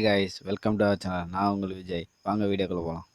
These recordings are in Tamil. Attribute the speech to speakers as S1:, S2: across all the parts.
S1: Hi guys welcome to our channel நான் உங்கள் விஜய். வாங்க வீடியோக்குள்ளே போகலாம்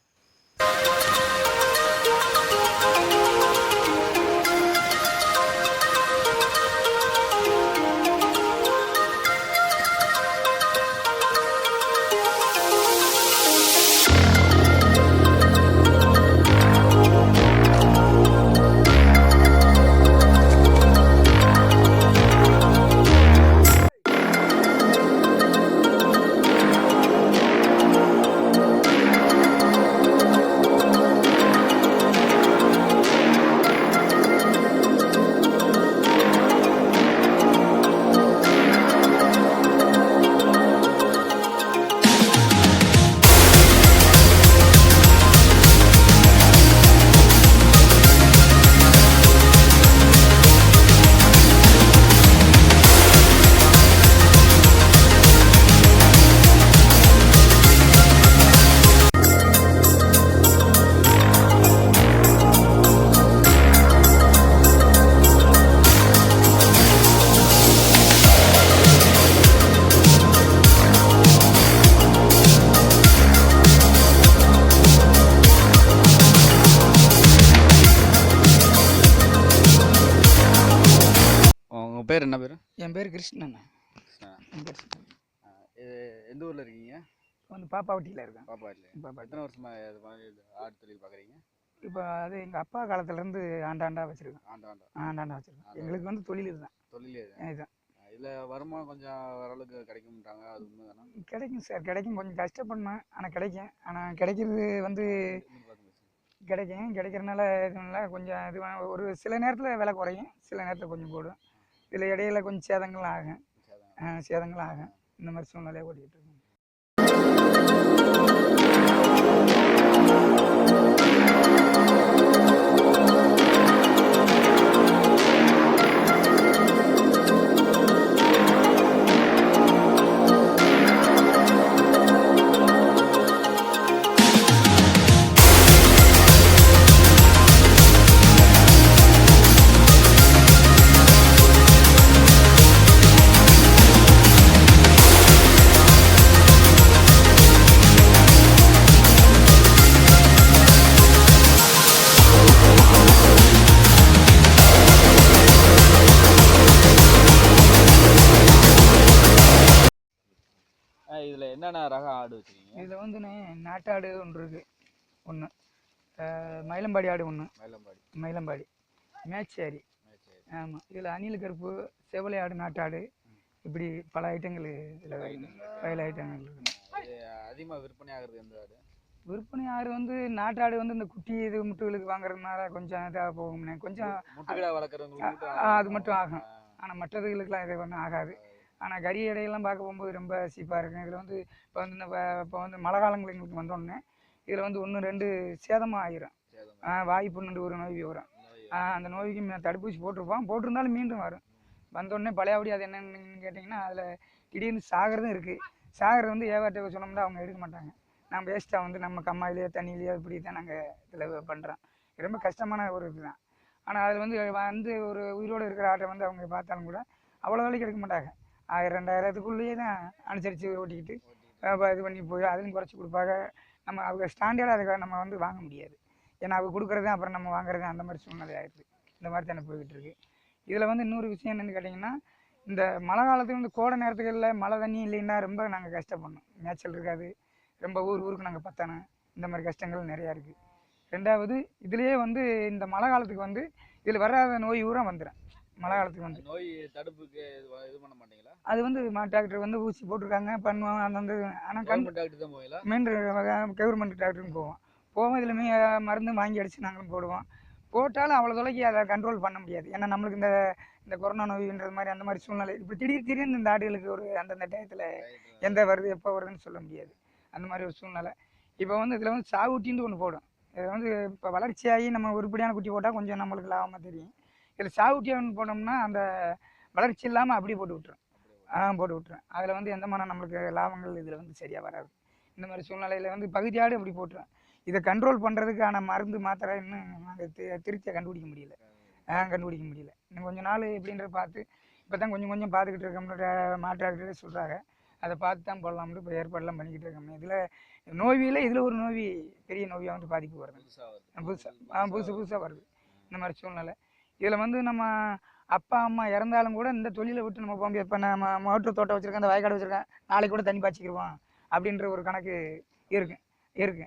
S1: பேர் என்ன பேர்?
S2: என் பேர் கிருஷ்ணன்.
S1: எந்த ஊரில் இருக்கீங்க?
S2: வந்து பாப்பாவட்டியில் இருக்கேன்.
S1: பாப்பா இல்லை
S2: பாப்பாவட்டி.
S1: எத்தனை வருஷமாக இது மாதிரி ஆடு தொழில் பார்க்குறீங்க
S2: இப்போ அது எங்கள் அப்பா காலத்துலேருந்து ஆண்டாண்டா வச்சுருக்கேன்
S1: ஆண்டு ஆண்டு
S2: ஆண்டாண்டா. வச்சுருக்கேன் எங்களுக்கு வந்து தொழில் இதுதான்.
S1: தொழிலே இது.
S2: இதுதான்.
S1: இதில் வருமானம் கொஞ்சம் ஓரளவுக்கு கிடைக்கும்ன்றாங்க. அது உண்மை தானே
S2: கிடைக்கும் சார். கிடைக்கும். கொஞ்சம் கஷ்டப்படணும். ஆனால் கிடைக்கும். ஆனால் கிடைக்கிறது வந்து கிடைக்கும். கிடைக்கிறனால இதனால கொஞ்சம் இது ஒரு சில நேரத்தில் விலை குறையும். சில நேரத்தில் கொஞ்சம் போடும் இதில் இடையில கொஞ்சம் சேதங்கள். ஆகும் சேதங்கள் ஆகும் இந்த மாதிரி சூழ்நிலையை ஓட்டிகிட்டு இருக்கோம்
S1: என்னென்ன ரக ஆடு வச்சுருக்கீங்க?
S2: இதில் வந்து நாட்டாடு ஒன்று இருக்குது ஒன்று மயிலம்பாடி ஆடு ஒன்று
S1: மயிலம்பாடி.
S2: மயிலம்பாடி. மேச்சேரி.
S1: சரி
S2: ஆமாம் இதில் அணில் கருப்பு செவலை ஆடு நாட்டாடு. இப்படி பல ஐட்டங்கள் இதில் பல ஐட்டங்கள். இருக்குது
S1: அதிகமாக விற்பனை ஆகுறது எந்த ஆடு?
S2: விற்பனை ஆடு வந்து நாட்டாடு வந்து இந்த குட்டி இது முட்டுகளுக்கு வாங்குறதுனால கொஞ்சம் இதாக போகும்னே கொஞ்சம் அது மட்டும் ஆகும். ஆனால் மற்றதுகளுக்கெல்லாம் இது ஒன்றும் ஆகாது. ஆனால் கறி இடையெல்லாம் பார்க்க போகும்போது ரொம்ப சீப்பாக இருக்கும். இதில் வந்து இப்போ வந்து இந்த இப்போ வந்து மழை காலங்கள் எங்களுக்கு வந்தோடனே இதில் வந்து ஒன்று ரெண்டு சேதமாக ஆயிரும். வாய் புண்ணுண்டு ஒரு நோய் வரும். அந்த நோய்க்கு தடுப்பூசி போட்டிருப்போம். போட்டிருந்தாலும் மீண்டும் வரும். வந்தோடனே பழையபடி அது என்னன்னு கேட்டிங்கன்னா அதில் திடீர்னு சாகிறதும் இருக்குது சாகிறது வந்து ஏவாட்ட சொன்னோம்னா அவங்க எடுக்க மாட்டாங்க. நான் வேஸ்ட்டாக வந்து நம்ம கம்மாயிலேயோ தண்ணியிலையோ இப்படி தான் நாங்கள் இதில் பண்ணுறோம் ரொம்ப கஷ்டமான ஒரு இதுதான். ஆனால் அதில் வந்து வந்து ஒரு உயிரோடு இருக்கிற ஆட்டை வந்து அவங்க பார்த்தாலும் கூட அவ்வளோ வேலைக்கு எடுக்க மாட்டாங்க. ஆயிரம் ரெண்டாயிரத்துக்குள்ளேயே தான் அனுசரித்து ஓட்டிக்கிட்டு இது பண்ணி போய் அதுவும் குறைச்சி கொடுப்பாங்க. நம்ம அவங்க ஸ்டாண்டர்டாக அதுக்காக நம்ம வந்து வாங்க முடியாது. ஏன்னா அவங்க கொடுக்குறது அப்புறம் நம்ம வாங்குறது அந்த மாதிரி சூழ்நிலை ஆயிடுது. இந்த மாதிரி தானே போய்கிட்டு இருக்கு. இதில் வந்து இன்னொரு விஷயம் என்னென்னு கேட்டிங்கன்னா இந்த மழை காலத்துக்கு வந்து கோடை நேரத்துகளில் மழை தண்ணி இல்லைன்னா ரொம்ப நாங்கள் கஷ்டப்படணும். மேய்ச்சல் இருக்காது. ரொம்ப ஊர் ஊருக்கு நாங்கள் பத்தணும். இந்த மாதிரி கஷ்டங்கள் நிறையா இருக்குது ரெண்டாவது இதுலேயே வந்து இந்த மழை காலத்துக்கு வந்து இதில் வராத நோய் ஊரம் வந்துடும் மழை காலத்துக்கு வந்து.
S1: நோய் தடுப்புக்கு இது பண்ண மாட்டீங்களா?
S2: அது வந்து மா டாக்டர் வந்து ஊசி போட்டிருக்காங்க பண்ணுவாங்க அந்த வந்து ஆனால் கண்
S1: கவர்மெண்ட் டாக்டர் தான் போவீங்களா?
S2: மெயின் கவர்மெண்ட் டாக்டருக்கு போவோம். போவோம் இதில் மே மருந்து வாங்கி அடித்து நாங்களும் போடுவோம். போட்டாலும் அவ்வளோ தொலைக்கு அதை கண்ட்ரோல் பண்ண முடியாது. ஏன்னா நம்மளுக்கு இந்த இந்த கொரோனா நோய்ன்றது மாதிரி அந்த மாதிரி சூழ்நிலை இப்போ திடீர் திடீர்னு இந்த ஆடுகளுக்கு ஒரு அந்தந்த டயத்தில் எந்த வருது எப்போ வருதுன்னு சொல்ல முடியாது. அந்த மாதிரி ஒரு சூழ்நிலை. இப்போ வந்து இதில் வந்து சாகுட்டின்னு ஒன்று போடும். இது வந்து இப்போ வளர்ச்சியாகி நம்ம உருப்படியான குட்டி போட்டால் கொஞ்சம் நம்மளுக்கு லாபமாக தெரியும். இதில் சாகுட்டியாக ஒன்று போட்டோம்னா அந்த வளர்ச்சி இல்லாமல் அப்படியே போட்டு விட்டுரும். ஆ போட்டு விட்டுரும். அதில் வந்து எந்த மாதிரி நம்மளுக்கு லாபங்கள் இதில் வந்து சரியாக வராது. இந்த மாதிரி சூழ்நிலையில் வந்து பகுதியாடு அப்படி போட்டுரும். இதை கண்ட்ரோல் பண்ணுறதுக்கான மருந்து மாத்திரை இன்னும் நாங்கள் திருப்தியாக கண்டுபிடிக்க முடியல. ஆ கண்டுபிடிக்க முடியல. இன்னும் கொஞ்ச நாள் எப்படின்றத பார்த்து இப்போ தான் கொஞ்சம் கொஞ்சம் பார்த்துக்கிட்டு இருக்கோம்ன்ற மாற்றாக்கிட்டே சொல்கிறாங்க அதை பார்த்து தான் போடலாம்னு இப்போ ஏற்பாடுலாம் பண்ணிக்கிட்டு இருக்கோம். இதில் நோவியில் இதில் ஒரு நோவி பெரிய நோவியாக வந்து பாதிப்பு வருது.
S1: புதுசா வருது.
S2: புதுசாக ஆ புதுசு புதுசாக வருது. இந்த மாதிரி சூழ்நிலை. இதில் வந்து நம்ம அப்பா அம்மா இறந்தாலும் கூட இந்த தொழிலை விட்டு நம்ம போக இப்போ நம்ம மோட்டர் தோட்டம் வச்சுருக்கேன் இந்த வயக்காடு வச்சுருக்கேன் நாளைக்கு கூட தண்ணி பாய்ச்சிக்கிடுவோம் அப்படின்ற ஒரு கணக்கு இருக்கு இருக்கு.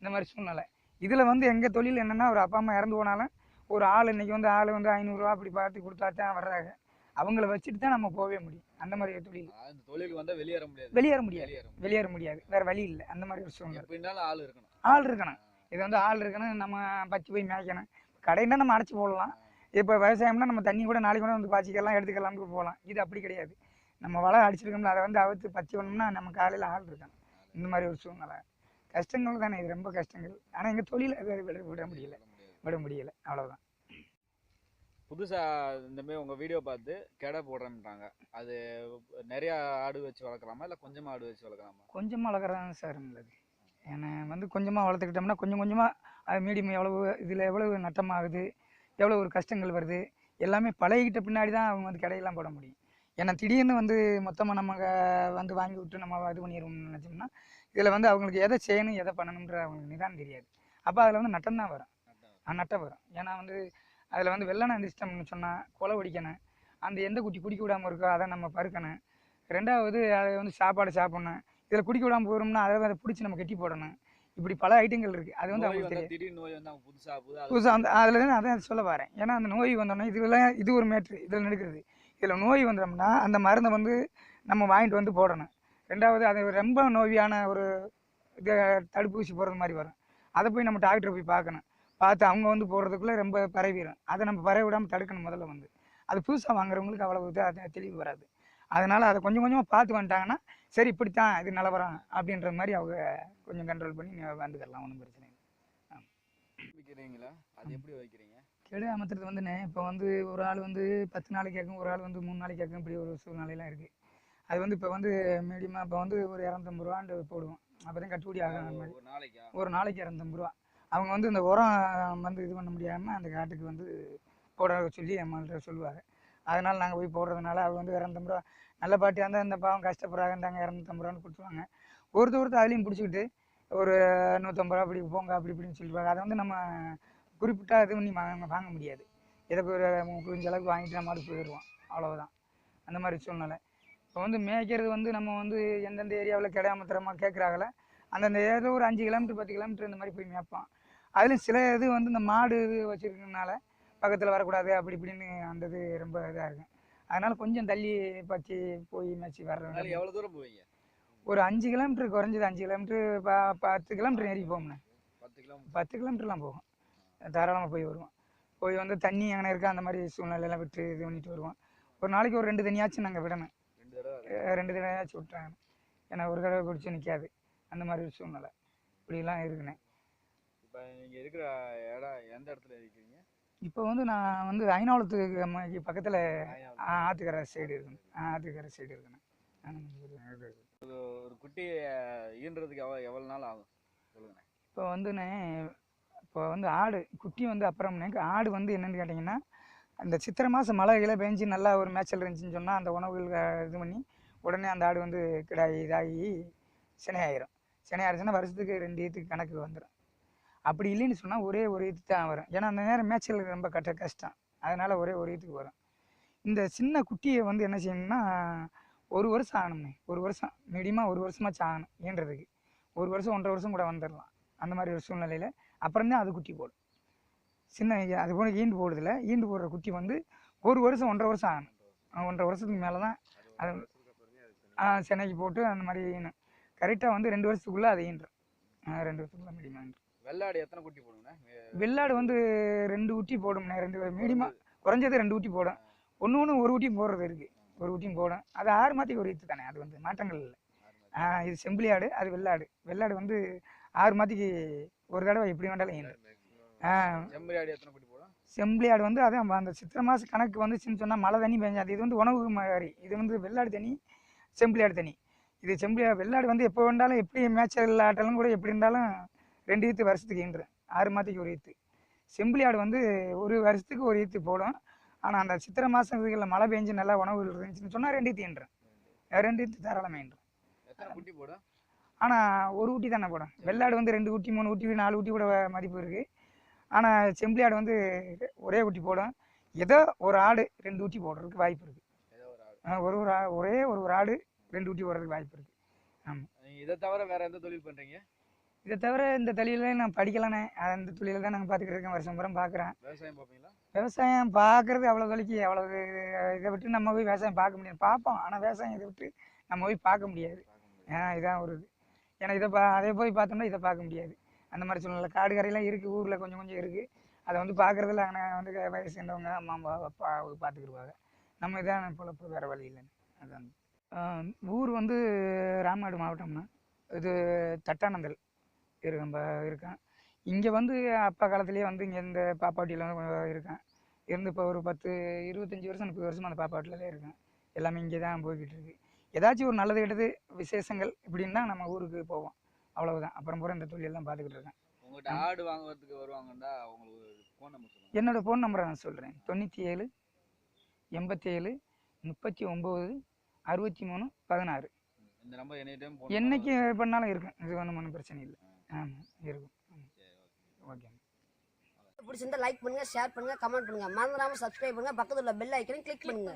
S2: இந்த மாதிரி சூழ்நிலை. இதில் வந்து எங்கள் தொழில் என்னென்னா ஒரு அப்பா அம்மா இறந்து போனாலும் ஒரு ஆள் இன்னைக்கு வந்து ஆள் வந்து ஐநூறுரூவா அப்படி பார்த்து கொடுத்தா தான் வர்றாங்க. அவங்கள வச்சுட்டு தான் நம்ம போகவே முடியும். அந்த மாதிரி தொழில்.
S1: இந்த தொழிலுக்கு வந்தா வெளியேற முடியாது.
S2: வெளியேற முடியாது.
S1: வெளியேற முடியாது.
S2: வேற வழி இல்லை. அந்த மாதிரி ஒரு சூழ்நிலை.
S1: ஆள் இருக்கணும்.
S2: ஆள் இருக்கணும். இது வந்து ஆள் இருக்கணும். நம்ம பச்சு போய் மேய்க்கணும் கடைன்னா நம்ம அடைச்சி போடலாம். இப்போ விவசாயம்னா நம்ம தண்ணி கூட நாளைக்கு கூட வந்து பாய்ச்சிக்கலாம் எடுத்துக்கலாம்னு போகலாம். இது அப்படி கிடையாது. நம்ம வலை அடிச்சிருக்கோம்ல அதை வந்து அவுத்து பச்சை பண்ணோம்னா நம்ம காலையில் ஆள் இருக்கணும். இந்த மாதிரி ஒரு சூழ்நிலை. கஷ்டங்கள் தானே இது ரொம்ப கஷ்டங்கள். ஆனால் எங்கள் தொழில் அதை விட விட முடியல.
S1: விட
S2: முடியல. அவ்வளோதான்
S1: புதுசா இந்த மாதிரி உங்க வீடியோ பார்த்து கெடை போடுறேன்றாங்க. அது நிறைய ஆடு வச்சு வளர்க்கலாமா இல்ல கொஞ்சமா ஆடு வச்சு வளர்க்கலாமா?
S2: கொஞ்சமாக வளர்க்குறாங்க சார் நல்லது. ஏன்னா வந்து கொஞ்சமாக வளர்த்துக்கிட்டோம்னா கொஞ்சம் கொஞ்சமாக அது மீடியம் எவ்வளவு இதில் எவ்வளவு நட்டமாகுது எவ்வளோ ஒரு கஷ்டங்கள் வருது எல்லாமே பழகிக்கிட்ட பின்னாடி தான் அவங்க வந்து கடையெல்லாம் போட முடியும். ஏன்னா திடீர்னு வந்து மொத்தமாக நம்ம வந்து வாங்கி விட்டு நம்ம இது பண்ணிடுவோம்னு நினச்சோம்னா இதில் வந்து அவங்களுக்கு எதை செய்யணும் எதை பண்ணணுன்ற அவங்களுக்கு நிதானம் தெரியாது. அப்போ அதில் வந்து நட்டம் தான் வரும். நட்டம் வரும். ஏன்னா வந்து அதில் வந்து வெள்ளனை சிஸ்டம்னு சொன்னால் கொலை ஒடிக்கணும் அந்த எந்த குட்டி குடிக்க விடாமல் இருக்கோ அதை நம்ம பறுக்கணும் ரெண்டாவது அதை வந்து சாப்பாடு சாப்பிட்ணும். இதில் குடிக்க விடாமல் போகிறோம்னா அதை அதை பிடிச்சி நம்ம கட்டி போடணும். இப்படி பல ஐட்டங்கள் இருக்குது அது வந்து அவங்களுக்கு
S1: அது
S2: புதுசாக அந்த அதில் தான் அதான் சொல்ல வரேன். ஏன்னா அந்த நோய் வந்தோடனே இதில் இது ஒரு மேட்ரு இதில் நடக்கிறது இதில் நோய் வந்தோம்னா அந்த மருந்தை வந்து நம்ம வாங்கிட்டு வந்து போடணும். ரெண்டாவது அது ரொம்ப நோவியான ஒரு இது தடுப்பூசி போடுறது மாதிரி வரும். அதை போய் நம்ம டாக்டரை போய் பார்க்கணும். பார்த்து அவங்க வந்து போடுறதுக்குள்ளே ரொம்ப பரவிடும் அதை நம்ம பரவி விடாமல் தடுக்கணும் முதல்ல வந்து. அது புதுசாக வாங்குறவங்களுக்கு அவ்வளவு இது தெளிவு வராது. அதனால் அதை கொஞ்சம் கொஞ்சமாக பார்த்து வந்துட்டாங்கன்னா சரி இப்படித்தான் இது நிலவரம் அப்படின்ற மாதிரி அவங்க கொஞ்சம் கண்ட்ரோல் பண்ணி வந்துக்கலாம் ஒன்றும் பிரச்சனை இல்லை.
S1: அது எப்படி வைக்கிறீங்க?
S2: கெடு அமர்த்துறது வந்துண்ணே இப்போ வந்து ஒரு ஆள் வந்து பத்து நாளைக்கு கேட்கும் ஒரு ஆள் வந்து மூணு நாளைக்கு கேட்கும் இப்படி ஒரு சூழ்நிலையெல்லாம் இருக்குது அது வந்து இப்போ வந்து மீடியமாக இப்போ வந்து ஒரு இரநூத்தம்பது ரூபான்னு போடுவோம். அப்போ தான் கட்டுப்படி ஆகும் அந்த மாதிரி.
S1: ஒரு நாளைக்கா?
S2: ஒரு நாளைக்கு இரநூத்தம்பது ரூபா. அவங்க வந்து இந்த உரம் வந்து இது பண்ண முடியாமல் அந்த காட்டுக்கு வந்து போட சொல்லி நம்மள்ட்ட சொல்லுவாங்க. அதனால் நாங்கள் போய் போடுறதுனால அவங்க வந்து இரநூத்தம்பது ரூபா நல்ல பாட்டியாக இருந்தால் இந்த பாவம் கஷ்டப்படுறாங்க இருந்தாங்க இரநூத்தம்பது ரூபான்னு கொடுத்துருவாங்க ஒருத்த ஒருத்தர் அதுலேயும் பிடிச்சிக்கிட்டு ஒரு நூற்றம்பது ரூபா அப்படி போங்க அப்படி இப்படின்னு சொல்லிடுவாங்க. அதை வந்து நம்ம குறிப்பிட்டா இது பண்ணி வாங்க முடியாது. எதுக்கு ஒரு முடிஞ்ச அளவுக்கு வாங்கிட்டு நம்ம மாடு போயிடுவோம். அவ்வளோதான் அந்த மாதிரி சூழ்நிலை. இப்போ வந்து மேய்க்கிறது வந்து நம்ம வந்து எந்தெந்த ஏரியாவில் கிடையாமத்திரமாக கேட்குறாங்கள அந்தந்த ஏரியாவில் ஒரு அஞ்சு கிலோமீட்டர் பத்து கிலோமீட்டர் இந்த மாதிரி போய் மேய்ப்பான் அதுலேயும் சில இது வந்து இந்த மாடு இது வச்சுருக்கனால பக்கத்தில் வரக்கூடாது அப்படி இப்படின்னு அந்த இது ரொம்ப இதாக இருக்கும். அதனால கொஞ்சம் தள்ளி பச்சு போய்
S1: அதனால
S2: வர்றவங்க
S1: எவ்வளவு தூரம் போவீங்க?
S2: ஒரு அஞ்சு கிலோமீட்டர் குறைஞ்சது அஞ்சு கிலோமீட்டர் ப பத்து கிலோமீட்டர் ஏறி போகும்ண்ணே
S1: பத்து கிலோமீட்டர்.
S2: பத்து கிலோமீட்டர்லாம் போகும் தாராளமாக போய் வருவோம். போய் வந்து தண்ணி எங்கே இருக்கா அந்த மாதிரி சூழ்நிலையெல்லாம் விட்டு இது பண்ணிட்டு வருவோம். ஒரு நாளைக்கு ஒரு ரெண்டு தண்ணியாச்சும் நாங்கள் விடணும்.
S1: ரெண்டு
S2: தடவையாச்சும் விட்டாங்க. ஏன்னா ஒரு தடவை குடிச்சு நிற்காது அந்த மாதிரி ஒரு சூழ்நிலை. இப்படிலாம் இருக்குண்ணே.
S1: இப்போ நீங்க இருக்கிற இடம் எந்த இடத்துல இருக்கிறீங்க?
S2: இப்போ வந்து நான் வந்து ஐநாவளத்துக்கு பக்கத்தில். ஆற்றுக்கரை சைடு இருக்குண்ணே ஆற்றுக்கரை சைடு இருக்குண்ணே
S1: ஒரு குட்டி ஈன்றதுக்கு எவ்வளோ எவ்வளோ நாள் ஆகும்? சொல்லுங்க
S2: இப்போ வந்துண்ணே இப்போ வந்து ஆடு குட்டி வந்து அப்புறம்னே ஆடு வந்து என்னன்னு கேட்டிங்கன்னா அந்த சித்திரை மாதம் மழை கிளை பெஞ்சு நல்லா ஒரு மேய்ச்சல் இருந்துச்சுன்னு சொன்னால் அந்த உணவுகள் அஹ், இது பண்ணி உடனே அந்த ஆடு வந்து கிடாயி இதாகி சினையாயிரும் சினையாயிருச்சுன்னா வருஷத்துக்கு ரெண்டு ஈத்துக்கு கணக்கு வந்துடும் அப்படி இல்லைன்னு சொன்னால் ஒரே ஒரு இது தான் வரும். ஏன்னா அந்த நேரம் மேய்ச்சல் ரொம்ப கட்ட கஷ்டம். அதனால் ஒரே ஒரு இதுக்கு வரும். இந்த சின்ன குட்டியை வந்து என்ன செய்யணும்னா ஒரு வருஷம் ஆகணும்னே. ஒரு வருஷம் மீடியமாக ஒரு வருஷமாச்சும் ஆகணும் ஈன்றதுக்கு ஒரு வருஷம் ஒன்றரை வருஷம் கூட வந்துடலாம் அந்த மாதிரி ஒரு சூழ்நிலையில். அப்புறம் தான் அது குட்டி போடும். சின்ன அது போல ஈண்டு போடுதில்ல ஈண்டு போடுற குட்டி வந்து ஒரு வருஷம் ஒன்றரை வருஷம் ஆகணும். ஒன்றரை வருஷத்துக்கு மேலே தான் அது சென்னைக்கு போட்டு அந்த மாதிரி ஈனும் கரெக்டாக வந்து ரெண்டு வருஷத்துக்குள்ளே அதை ஈன்றும் ரெண்டு வருஷத்துக்குள்ளே மீடியமாக ஈன்றும்
S1: வெள்ளாடு எத்தனை குட்டி போடுங்கண்ணா?
S2: வெள்ளாடு வந்து ரெண்டு குட்டி போடும்ண்ணே ரெண்டு மீடியமாக குறைஞ்சது ரெண்டு குட்டி போடும். ஒன்று ஒன்று ஒரு குட்டியும் போடுறது இருக்குது ஒரு குட்டியும் போடும். அது ஆறு மாதத்துக்கு ஒரு ஈத்து தானே அது வந்து மாற்றங்கள் இல்லை. இது செம்பிளி ஆடு அது வெள்ளாடு. வெள்ளாடு வந்து ஆறு மாதத்துக்கு ஒரு தடவை எப்படி வேண்டாலும் ஆ
S1: செம்மறி ஆடு எத்தனை குட்டி போடும்?
S2: செம்பிளி ஆடு வந்து அதான் அந்த சித்திரை மாதம் கணக்கு வந்துச்சுன்னு சொன்னால் மழை தண்ணி பெஞ்சாது இது வந்து உணவு மாதிரி இது வந்து வெள்ளாடு தண்ணி செம்பிளி ஆடு தண்ணி. இது செம்பிளி வெள்ளாடு வந்து எப்போ வேண்டாலும் எப்படி மேய்ச்சல் ஆட்டலும் கூட எப்படி இருந்தாலும் ரெண்டு ஈத்து வருஷத்துக்கு ஈன்று. ஆறு மாதத்துக்கு ஒரு ஈத்து. செம்பிளி ஆடு வந்து ஒரு வருஷத்துக்கு ஒரு ஈத்து போடும். ஆனால் அந்த சித்திரை மாதம் இதுகளில் மழை பெஞ்சு நல்லா உணவு இருந்துச்சுன்னு சொன்னால் ரெண்டு ஈத்து ஈன்றும் ரெண்டு ஈத்து தாராளமாக ஈன்றும்
S1: போடும்
S2: ஆனால் ஒரு குட்டி தானே போடும். வெள்ளாடு வந்து ரெண்டு குட்டி மூணு குட்டி நாலு குட்டி கூட மதிப்பு இருக்குது ஆனால் செம்பிளி ஆடு வந்து ஒரே குட்டி போடும். ஏதோ ஒரு ஆடு ரெண்டு குட்டி போடுறதுக்கு வாய்ப்பு இருக்குது
S1: ஒரு
S2: ஒரு ஒரு ஒரே ஒரு ஆடு ரெண்டு குட்டி போடுறதுக்கு வாய்ப்பு இருக்குது
S1: நீங்க இதை தவிர வேற எந்த தொழில் பண்றீங்க?
S2: இதை தவிர இந்த தொழில நான் படிக்கலானே அந்த தொழில தான் நாங்கள் பார்த்துக்கிட்டு இருக்கேன். வருஷம் பூரா பார்க்குறேன்.
S1: விவசாயம் பார்ப்பீங்களா?
S2: விவசாயம் பார்க்குறது அவ்வளோ தொலைக்கு அவ்வளோ இதை விட்டு நம்ம போய் விவசாயம் பார்க்க முடியாது. பார்ப்போம். ஆனால் விவசாயம் இதை விட்டு நம்ம போய் பார்க்க முடியாது. ஆ இதான் ஒரு இது. ஏன்னா இதை பா அதை போய் பார்த்தோம்னா இதை பார்க்க முடியாது. அந்த மாதிரி சூழ்நிலை. காடு கரையெல்லாம் இருக்குது ஊரில் கொஞ்சம் கொஞ்சம் இருக்குது அதை வந்து பார்க்குறதுல அங்கே வந்து சேர்ந்தவங்க அம்மா அப்பா அவங்க பார்த்துக்கிடுவாங்க நம்ம இதான் பொழப்பு வேறு வழி இல்லைன்னு. அதான். ஊர் வந்து ராமநாடு மாவட்டம்னா இது தட்டானந்தல். இருக்கு இருக்கேன். இங்கே வந்து அப்பா காலத்துலேயே வந்து இங்கே இந்த பாப்பாட்டியில் வந்து இருக்கேன். இருந்து இப்போ ஒரு பத்து இருபத்தஞ்சி வருஷம் முப்பது வருஷமா அந்த பாப்பாட்டில் இருக்கேன். எல்லாமே இங்கே தான் போய்கிட்டு இருக்கு ஏதாச்சும் ஒரு நல்லது கெட்டது விசேஷங்கள் இப்படின்னா நம்ம ஊருக்கு போவோம். அவ்வளவுதான். அப்புறம் பூரா இந்த தொழிலெல்லாம் பார்த்துக்கிட்டு இருக்கேன்.
S1: உங்ககிட்ட ஆடு வாங்குறதுக்கு வருவாங்கன்னா அவங்களுக்கு ஃபோன் நம்பர்
S2: என்னோட ஃபோன் நம்பரை நான் சொல்கிறேன் தொண்ணூற்றி ஏழு எண்பத்தி ஏழு முப்பத்தி ஒம்பது அறுபத்தி மூணு பதினாறு.
S1: ம். இந்த நம்பர் எனி டைம் ஃபோன்
S2: என்னைக்கு பண்ணாலும் இருக்கும் இது ஒன்றும் ஒன்றும் பிரச்சனை இல்லை. ஆமாம் இருக்கும். ஓகே.
S3: பிடிச்சிருந்தா லைக் பண்ணுங்க ஷேர் பண்ணுங்க கமெண்ட் பண்ணுங்க. மறந்துடாம சப்ஸ்கிரைப் பண்ணுங்க. பக்கத்துல உள்ள பெல் ஐக்கனையும் கிளிக் பண்ணுங்க.